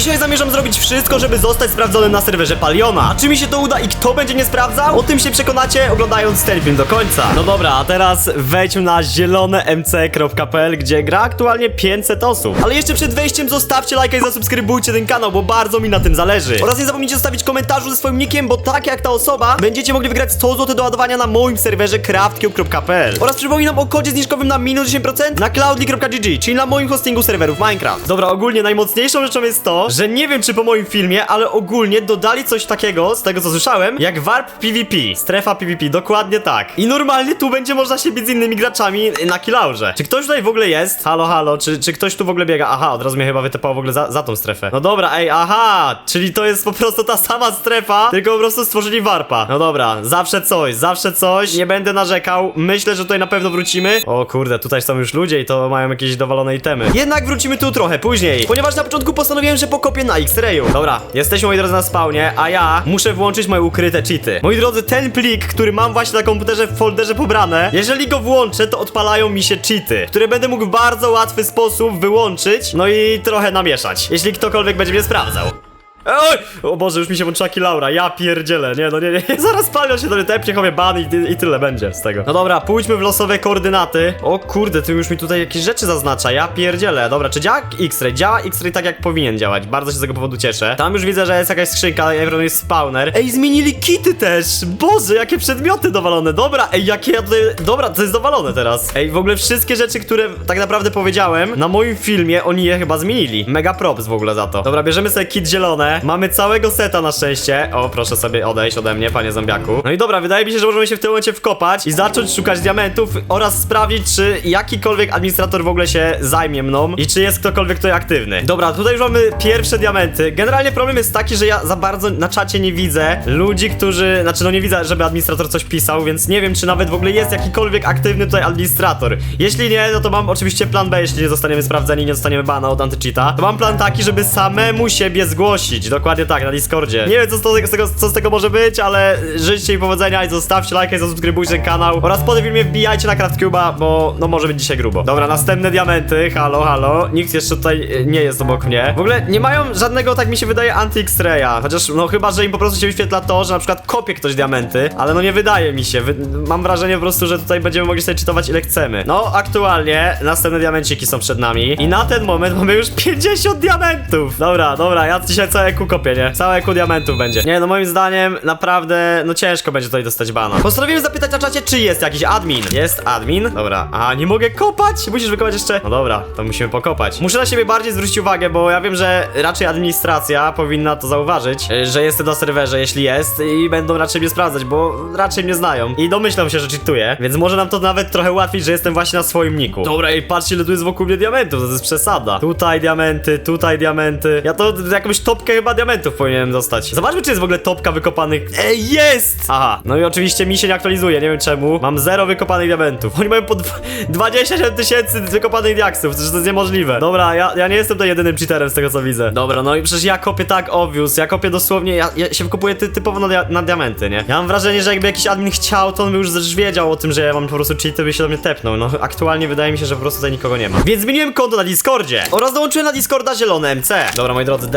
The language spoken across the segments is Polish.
Dzisiaj zamierzam zrobić wszystko, żeby zostać sprawdzonym na serwerze Paliona. A czy mi się to uda i kto będzie mnie sprawdzał? O tym się przekonacie oglądając ten film do końca. No dobra, a teraz wejdźmy na zielonemc.pl, gdzie gra aktualnie 500 osób. Ale jeszcze przed wejściem zostawcie lajka i zasubskrybujcie ten kanał, bo bardzo mi na tym zależy. Oraz nie zapomnijcie zostawić komentarzu ze swoim nickiem, bo tak jak ta osoba, będziecie mogli wygrać 100 zł do ładowania na moim serwerze craftcube.pl. Oraz przypominam o kodzie zniżkowym na minus 10% na cloudly.gg, czyli na moim hostingu serwerów Minecraft. Dobra, ogólnie najmocniejszą rzeczą jest to, że nie wiem czy po moim filmie, ale ogólnie dodali coś takiego, z tego co słyszałem, jak warp PvP, strefa PvP, dokładnie tak. I normalnie tu będzie można się bić z innymi graczami na kilaurze. Czy ktoś tutaj w ogóle jest? Halo, halo, czy, czy ktoś tu w ogóle biega? Aha, od razu mnie chyba wytepało w ogóle za, za tą strefę. No dobra, ej, aha, czyli to jest po prostu ta sama strefa, tylko po prostu stworzyli warpa. No dobra, zawsze coś, zawsze coś, nie będę narzekał, myślę, że tutaj na pewno wrócimy. O kurde, tutaj są już ludzie i to mają jakieś dowalone itemy. Jednak wrócimy tu trochę później, ponieważ na początku postanowiłem, że pokopię na X-Rayu. Dobra, jesteśmy moi drodzy na spawnie, a ja muszę włączyć moje ukryte cheaty. Moi drodzy, ten plik, który mam właśnie na komputerze w folderze pobrane, jeżeli go włączę, to odpalają mi się cheaty, które będę mógł w bardzo łatwy sposób wyłączyć, no i trochę namieszać, jeśli ktokolwiek będzie mnie sprawdzał. Oj! O Boże, już mi się włączyła Laura, ja pierdzielę, nie no nie, nie, zaraz palią się do mnie tepnie, chowie ban i, i tyle będzie z tego. No dobra, pójdźmy w losowe koordynaty. O kurde, ty już mi tutaj jakieś rzeczy zaznacza, ja pierdzielę. Dobra, czy działa X-Ray? Działa X-Ray tak jak powinien działać, bardzo się z tego powodu cieszę. Tam już widzę, że jest jakaś skrzynka, najprawdopodobniej jest spawner. Ej, zmienili kity też! Boże, jakie przedmioty dowalone, dobra, ej, jakie ja tutaj... Dobra, to jest dowalone teraz. Ej, w ogóle wszystkie rzeczy, które tak naprawdę powiedziałem, na moim filmie oni je chyba zmienili. Mega props w ogóle za to. Dobra, bierzemy sobie kit zielone. Mamy całego seta na szczęście. O, proszę sobie odejść ode mnie, panie zombiaku. No i dobra, wydaje mi się, że możemy się w tym momencie wkopać i zacząć szukać diamentów oraz sprawdzić, czy jakikolwiek administrator w ogóle się zajmie mną i czy jest ktokolwiek tutaj aktywny. Dobra, tutaj już mamy pierwsze diamenty. Generalnie problem jest taki, że ja za bardzo na czacie nie widzę ludzi, którzy... Znaczy, no nie widzę, żeby administrator coś pisał, więc nie wiem, czy nawet w ogóle jest jakikolwiek aktywny tutaj administrator. Jeśli nie, no to mam oczywiście plan B, jeśli nie zostaniemy sprawdzeni nie dostaniemy bana od antycheata. To mam plan taki, żeby samemu siebie zgłosić. Dokładnie tak, na Discordzie. Nie wiem, co z, tego, co z tego może być, ale życzcie mi powodzenia i zostawcie lajka i zasubskrybujcie ten kanał. Oraz po tym filmie wbijajcie na CraftCube'a, bo no może być dzisiaj grubo. Dobra, następne diamenty. Halo, halo. Nikt jeszcze tutaj e, nie jest obok mnie. W ogóle nie mają żadnego, tak mi się wydaje, anti-X-raya. Chociaż, no chyba, że im po prostu się wyświetla to, że na przykład kopie ktoś diamenty, ale no nie wydaje mi się. Wy mam wrażenie po prostu, że tutaj będziemy mogli sobie czytować ile chcemy. No, aktualnie następne diamenciki są przed nami i na ten moment mamy już 50 diamentów. Dobra, dobra, ja dzisiaj całe kół kopię, nie? Całe kół diamentów będzie. Nie, no moim zdaniem naprawdę, no ciężko będzie tutaj dostać bana. Postanowiłem zapytać na czacie, czy jest jakiś admin. Jest admin? Dobra. A, nie mogę kopać? Musisz wykopać jeszcze? No dobra, to musimy pokopać. Muszę na siebie bardziej zwrócić uwagę, bo ja wiem, że raczej administracja powinna to zauważyć, y, że jestem na serwerze, jeśli jest i będą raczej mnie sprawdzać, bo raczej mnie znają i domyślą się, że cheatuję, więc może nam to nawet trochę ułatwić, że jestem właśnie na swoim niku. Dobra, i patrzcie, ile tu jest wokół mnie diamentów, to jest przesada. Tutaj diamenty, tutaj diamenty. Ja to jakąś topkę chyba diamentów powinienem dostać. Zobaczmy, czy jest w ogóle topka wykopanych. Ej, jest! Aha, no i oczywiście mi się nie aktualizuje, nie wiem czemu. Mam zero wykopanych diamentów. Oni mają po dwa- 27 tysięcy wykopanych diaksów, to, jest niemożliwe. Dobra, ja, ja nie jestem tutaj jedynym cheaterem z tego co widzę. Dobra, no i przecież ja kopię tak obvious, ja kopię dosłownie, ja, ja się wykopuję ty, typowo na, dia na diamenty, nie? Ja mam wrażenie, że jakby jakiś admin chciał, to on by już wiedział o tym, że ja mam po prostu cheaty, by się do mnie tepnął. No aktualnie wydaje mi się, że po prostu tutaj nikogo nie ma. Więc zmieniłem konto na Discordzie oraz dołączyłem na Discorda zielone MC. Dobra, moi drodzy,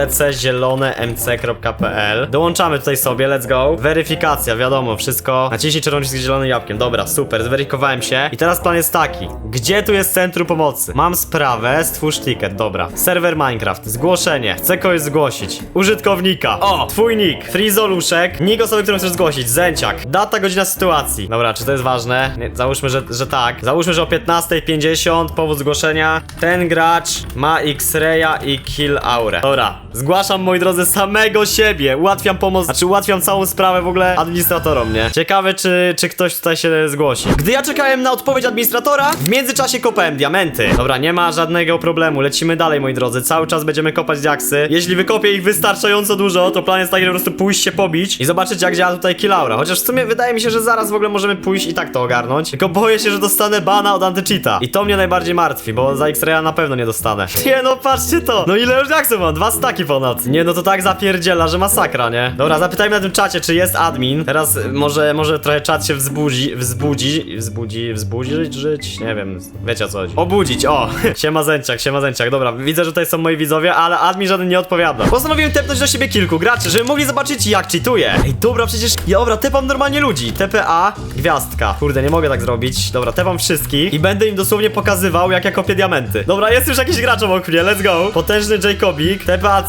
dczielonemc.pl Dołączamy tutaj sobie, let's go. Weryfikacja, wiadomo, wszystko. Naciśnij czerwony przycisk zielonym jabłkiem. Dobra, super, zweryfikowałem się. I teraz plan jest taki. Gdzie tu jest centrum pomocy? Mam sprawę, stwórz ticket, dobra. Serwer Minecraft, zgłoszenie. Chcę kogoś zgłosić. Użytkownika. O, twój nick. Frizoluszek. Nick osoby, którą chcesz zgłosić. Zęciak. Data, godzina sytuacji. Dobra, czy to jest ważne? Nie, załóżmy, że, że tak. Załóżmy, że o 15.50 powód zgłoszenia. Ten gracz ma X-raya i kill aurę. Dobra, zgłaszam moi drodzy samego siebie. Ułatwiam pomoc, znaczy ułatwiam całą sprawę w ogóle administratorom, nie? Ciekawe, czy, czy ktoś tutaj się zgłosi. Gdy ja czekałem na odpowiedź administratora, w międzyczasie kopałem diamenty. Dobra, nie ma żadnego problemu. Lecimy dalej, moi drodzy. Cały czas będziemy kopać diaksy. Jeśli wykopię ich wystarczająco dużo, to plan jest taki, żeby po prostu pójść się pobić i zobaczyć, jak działa tutaj killaura. Chociaż w sumie wydaje mi się, że zaraz w ogóle możemy pójść i tak to ogarnąć. Tylko boję się, że dostanę bana od antycheata. I to mnie najbardziej martwi, bo za X-Raya na pewno nie dostanę. Nie no, patrzcie to! No ile już diaksów mam? Dwa staki ponad. Nie no, to tak zapierdziela, że masakra, nie? Dobra, zapytajmy na tym czacie, czy jest admin. Teraz y, może, może trochę czat się wzbudzi, wzbudzi, wzbudzi, wzbudzić, żyć? Nie wiem, wiecie o co chodzi. Obudzić, o! Siema Zęciak, siema Zęciak, dobra, widzę, że tutaj są moi widzowie, ale admin żaden nie odpowiada. Postanowiłem tepnąć do siebie kilku graczy, żeby mogli zobaczyć jak cheatuję. Ej, dobra, przecież, ja, dobra, tepam normalnie ludzi. TPA, gwiazdka. Kurde, nie mogę tak zrobić. Dobra, tepam wszystkich i będę im dosłownie pokazywał, jak ja kopię diamenty. Dobra, jest już jakiś gracz obok mnie, let's go. Potężny Jacobik, TPA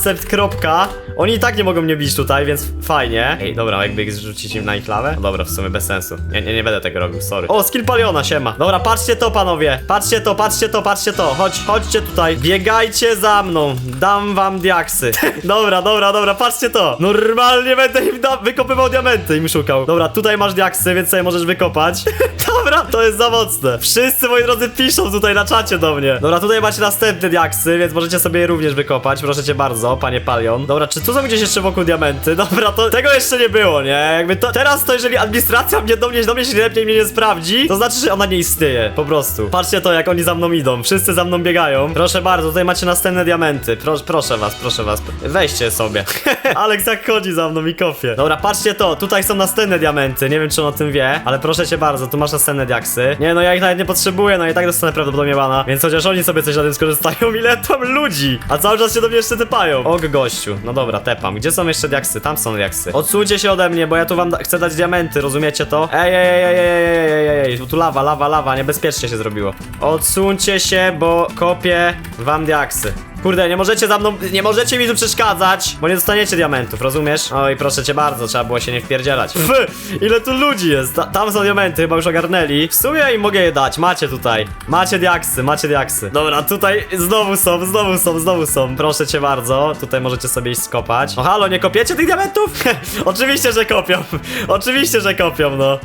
Oni i tak nie mogą mnie bić tutaj, więc fajnie. Ej, dobra, jakby zrzucić im na ich lawę? No dobra, w sumie bez sensu. Nie, nie, nie będę tego robił, sorry. O, skill paliona, siema. Dobra, patrzcie to, panowie. Patrzcie to, patrzcie to, patrzcie to. Chodź, chodźcie tutaj. Biegajcie za mną. Dam wam diaksy. dobra, dobra, dobra, patrzcie to. Normalnie będę im wykopywał diamenty im szukał. Dobra, tutaj masz diaksy, więc sobie możesz wykopać. dobra, to jest za mocne. Wszyscy, moi drodzy, piszą tutaj na czacie do mnie. Dobra, tutaj macie następne diaksy, więc możecie sobie je również wykopać. Proszę cię bardzo, panie Dobra, czy tu są gdzieś jeszcze wokół diamenty? Dobra, to tego jeszcze nie było, nie? Jakby to teraz to, jeżeli administracja mnie do mnie, do mnie się lepiej mnie nie sprawdzi, to znaczy, że ona nie istnieje. Po prostu. Patrzcie to, jak oni za mną idą. Wszyscy za mną biegają. Proszę bardzo, tutaj macie następne diamenty. Pro, proszę was, proszę was. Weźcie sobie. Alex jak chodzi za mną i kopie. Dobra, patrzcie to, tutaj są następne diamenty. Nie wiem, czy on o tym wie, ale proszę cię bardzo, tu masz następne diaksy. Nie, no ja ich nawet nie potrzebuję, no i tak dostanę prawdopodobnie bana. Więc chociaż oni sobie coś na tym skorzystają, ile tam ludzi. A cały czas się do mnie jeszcze typają. Og gościu. No dobra, tepam. Gdzie są jeszcze diaksy? Tam są diaksy. Odsuńcie się ode mnie, bo ja tu wam da chcę dać diamenty, rozumiecie to? Ej, ej, ej, ej, ej, ej, ej, ej, tu lawa, lawa, lawa, niebezpiecznie się zrobiło. Odsuńcie się, bo kopię wam diaksy. Kurde, nie możecie za mną, nie możecie mi tu przeszkadzać, bo nie dostaniecie diamentów, rozumiesz? Oj, proszę cię bardzo, trzeba było się nie wpierdzielać. Fy, ile tu ludzi jest, Ta, tam są diamenty, chyba już ogarnęli. W sumie im mogę je dać, macie tutaj. Macie diaksy, macie diaksy. Dobra, tutaj znowu są, znowu są, znowu są. Proszę cię bardzo, tutaj możecie sobie iść skopać. No halo, nie kopiecie tych diamentów? Oczywiście, że kopią. Oczywiście, że kopią, no.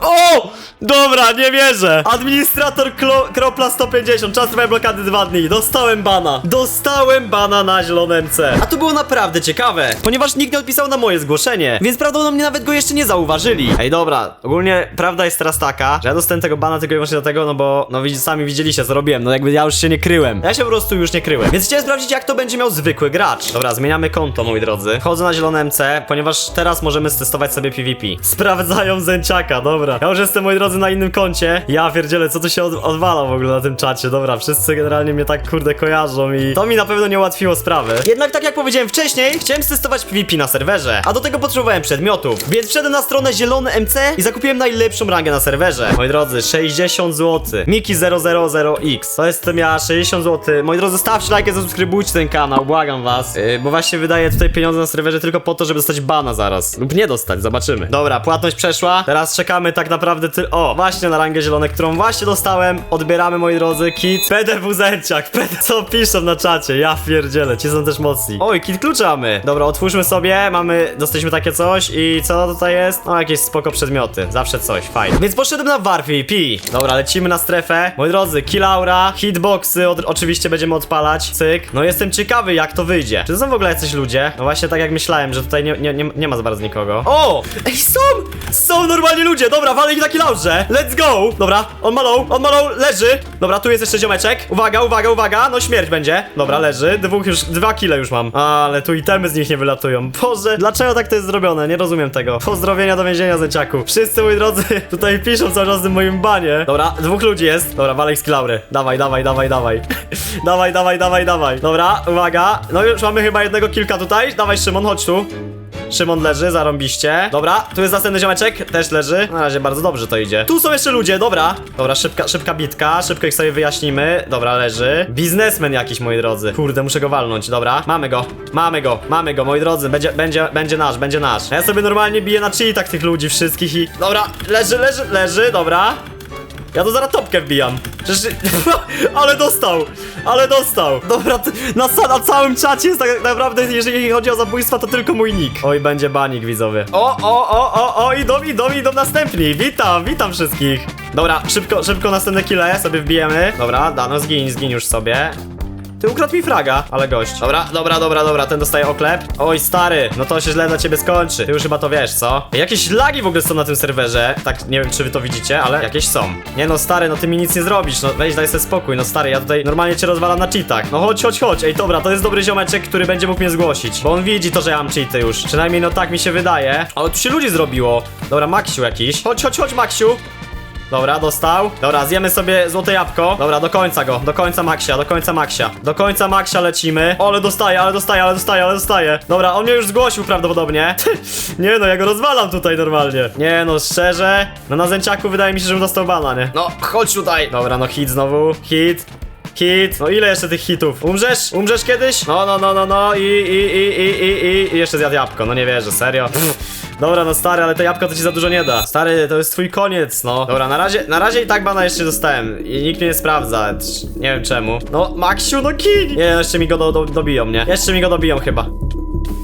O! Dobra, nie wierzę! Administrator Klo Kropla 150, czas trwania blokady 2 dni. Dostałem bana. Dostałem bana na zielonym MC. A to było naprawdę ciekawe, ponieważ nikt nie odpisał na moje zgłoszenie, więc prawdopodobnie nawet go jeszcze nie zauważyli. Ej, dobra, ogólnie prawda jest teraz taka, że ja dostałem tego bana tylko i wyłącznie dlatego, no bo, no widzicie, sami widzieliście co robiłem, no jakby ja już się nie kryłem. Ja się po prostu już nie kryłem. Więc chciałem sprawdzić, jak to będzie miał zwykły gracz. Dobra, zmieniamy konto, moi drodzy. Wchodzę na zielone MC, ponieważ teraz możemy stestować sobie PvP. Sprawdzają zęciaka, dobra. Ja już jestem, moi drodzy, na innym koncie. Ja pierdzielę, co tu się od odwala w ogóle na tym czacie. Dobra, wszyscy generalnie mnie tak kurde kojarzą i to mi na pewno nie ułatwiło sprawy. Jednak tak jak powiedziałem wcześniej, chciałem stestować PvP na serwerze, a do tego potrzebowałem przedmiotów. Więc wszedłem na stronę zielony MC i zakupiłem najlepszą rangę na serwerze. Moi drodzy, 60 zł. Miki 000X. To jest miała 60 zł. Moi drodzy, stawcie lajkę, zasubskrybujcie ten kanał, błagam was. Yy, bo właśnie wydaję tutaj pieniądze na serwerze tylko po to, żeby dostać bana zaraz. Lub nie dostać, zobaczymy. Dobra, płatność przeszła. Teraz czekamy tak naprawdę ty... O, właśnie na rangę zielone, którą właśnie dostałem. Odbieramy, moi drodzy, kit PDW Zęciak. PD... Co piszą na czacie? Ja pierdzielę, ci są też mocni. Oj, kit klucza mamy. Dobra, otwórzmy sobie, mamy... Dostaliśmy takie coś i co tutaj jest? No, jakieś spoko przedmioty. Zawsze coś, fajnie. Więc poszedłem na War PvP. Dobra, lecimy na strefę. Moi drodzy, killaura, hitboxy od... oczywiście będziemy odpalać. Cyk. No, jestem ciekawy, jak to wyjdzie. Czy to są w ogóle jacyś ludzie? No właśnie tak jak myślałem, że tutaj nie, nie, nie, nie ma za bardzo nikogo. O! Ej, są! Są normalnie ludzie! Dobra, walę ich na killaurze. Let's go! Dobra, on ma low, on ma low, leży. Dobra, tu jest jeszcze ziomeczek. Uwaga, uwaga, uwaga. No, śmierć będzie. Dobra, leży. Dwóch już, dwa kile już mam. Ale tu itemy z nich nie wylatują. Boże, dlaczego tak to jest zrobione? Nie rozumiem tego. Pozdrowienia do więzienia, zeciaku. Wszyscy, moi drodzy, tutaj piszą cały czas w moim banie. Dobra, dwóch ludzi jest. Dobra, walek z kilaury. Dawaj, dawaj, dawaj, dawaj. dawaj, dawaj, dawaj, dawaj. Dobra, uwaga. No już mamy chyba jednego kilka tutaj. Dawaj, Szymon, chodź tu. Szymon leży, zarąbiście. Dobra, tu jest następny ziomeczek, też leży. Na razie bardzo dobrze to idzie. Tu są jeszcze ludzie, dobra. Dobra, szybka, szybka bitka, szybko ich sobie wyjaśnimy. Dobra, leży. Biznesmen jakiś, moi drodzy. Kurde, muszę go walnąć, dobra. Mamy go, mamy go, mamy go, moi drodzy. Będzie, będzie, będzie nasz, będzie nasz. Ja sobie normalnie biję na cheatach tych ludzi wszystkich i... Dobra, leży, leży, leży, dobra. Ja to zaraz topkę wbijam. Przecież... ale dostał! Ale dostał! Dobra, na, na całym czacie jest tak naprawdę, jeżeli chodzi o zabójstwa, to tylko mój nick. Oj, będzie banik, widzowie. O, o, o, o, o, idą, idą, idą następni. Witam, witam wszystkich. Dobra, szybko, szybko następne kile sobie wbijemy. Dobra, dano, zgiń, zgiń już sobie. Ty ukradł mi fraga, ale gość. Dobra, dobra, dobra, dobra, ten dostaje oklep. Oj, stary, no to się źle dla ciebie skończy. Ty już chyba to wiesz, co? Jakieś lagi w ogóle są na tym serwerze. Tak, nie wiem, czy wy to widzicie, ale jakieś są. Nie no, stary, no ty mi nic nie zrobisz. No weź, daj sobie spokój. No stary, ja tutaj normalnie cię rozwalam na cheatach. No chodź, chodź, chodź. Ej, dobra, to jest dobry ziomeczek, który będzie mógł mnie zgłosić. Bo on widzi to, że ja mam cheaty już. Przynajmniej no tak mi się wydaje. Ale tu się ludzi zrobiło. Dobra, Maksiu jakiś. Chodź, chodź, chodź, Maksiu. Dobra, dostał. Dobra, zjemy sobie złote jabłko. Dobra, do końca go. Do końca Maxia, do końca Maxia. Do końca Maxia lecimy. O, ale dostaje, ale dostaje, ale dostaje, ale dostaje. Dobra, on mnie już zgłosił prawdopodobnie. nie no, ja go rozwalam tutaj normalnie. Nie no, szczerze. No na zęciaku wydaje mi się, że bym dostał bana, nie? No, chodź tutaj. Dobra, no hit znowu. Hit. Hit. No ile jeszcze tych hitów? Umrzesz? Umrzesz kiedyś? No, no, no, no, no i, i, i, i, i, i, i jeszcze zjadł jabłko. No nie wierzę, serio. Dobra, no stary, ale to jabłko to ci za dużo nie da. Stary, to jest twój koniec, no. Dobra, na razie, na razie i tak bana jeszcze dostałem. I nikt mnie nie sprawdza. Trz- Nie wiem czemu. No, Maksiu, no king! Nie, jeszcze mi go do, do, dobiją, nie? Jeszcze mi go dobiją chyba.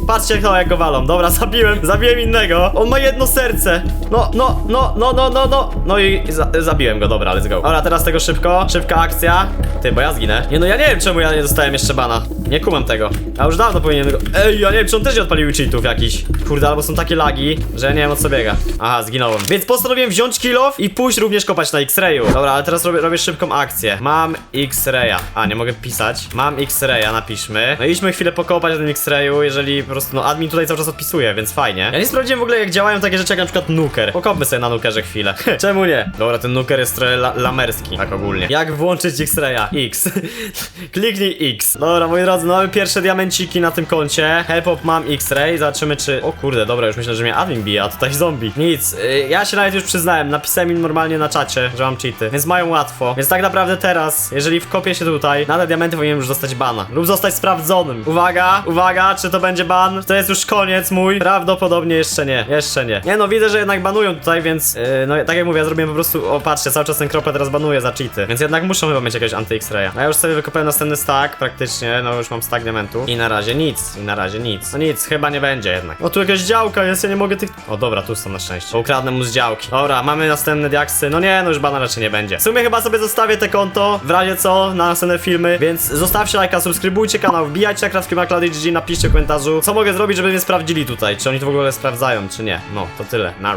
Patrzcie kto jak go walą. Dobra, zabiłem, zabiłem innego. On ma jedno serce. No, no, no, no, no, no, no. No i za zabiłem go, dobra, let's go. Dobra, teraz tego szybko. Szybka akcja. Ty, bo ja zginę. Nie no, ja nie wiem czemu ja nie dostałem jeszcze bana. Nie kumam tego. Ja już dawno powinienem go... Ej, ja nie wiem, czy on też nie odpalił cheatów jakiś. Kurde, albo są takie lagi, że ja nie wiem o co biega. Aha, zginąłem. Więc postanowiłem wziąć kill off i pójść również kopać na X-Rayu. Dobra, ale teraz robię, robię szybką akcję. Mam X-Raya. A, nie mogę pisać. Mam X-Raya, napiszmy. No idźmy chwilę pokopać na tym X-Rayu, jeżeli po prostu, no admin tutaj cały czas odpisuje, więc fajnie. Ja nie sprawdziłem w ogóle jak działają takie rzeczy jak na przykład nuker. Pokopmy sobie na nukerze chwilę. Czemu nie? Dobra, ten nuker jest trochę la lamerski, tak ogólnie. Jak włączyć X-Raya? X. Kliknij X. Dobra, moi drodzy, no mamy pierwsze diamenciki na tym koncie. Help up mam X-Ray, zobaczymy czy... O kurde, dobra, już myślę, że mnie admin bije, a tutaj zombie. Nic, y, ja się nawet już przyznałem, napisałem im normalnie na czacie, że mam cheaty, więc mają łatwo. Więc tak naprawdę teraz, jeżeli wkopię się tutaj, na te diamenty powinienem już dostać bana. Lub zostać sprawdzonym. Uwaga, uwaga, czy to będzie ban? To jest już koniec mój? Prawdopodobnie jeszcze nie, jeszcze nie. Nie no, widzę, że jednak banują tutaj, więc... Yy, no tak jak mówię, ja zrobiłem po prostu... O, patrzcie, cały czas ten kropę teraz banuje za cheaty. Więc jednak muszą chyba mieć jakiegoś anty-X-raya. A ja już sobie wykopałem następny stack, praktycznie, no już mam stack diamentów. I na razie nic, i na razie nic. No nic, chyba nie będzie jednak. O, tu jakaś działka jest, ja nie mogę tych... O, dobra, tu są na szczęście. Ukradnę mu z działki. Dobra, mamy następne diaksy. No nie, no już bana raczej nie będzie. W sumie chyba sobie zostawię te konto, w razie co, na następne filmy, więc zostawcie lajka, subskrybujcie kanał, wbijajcie na GG, napiszcie w komentarzu, co mogę zrobić, żeby mnie sprawdzili tutaj. Czy oni to w ogóle sprawdzają, czy nie. No, to tyle. Nara.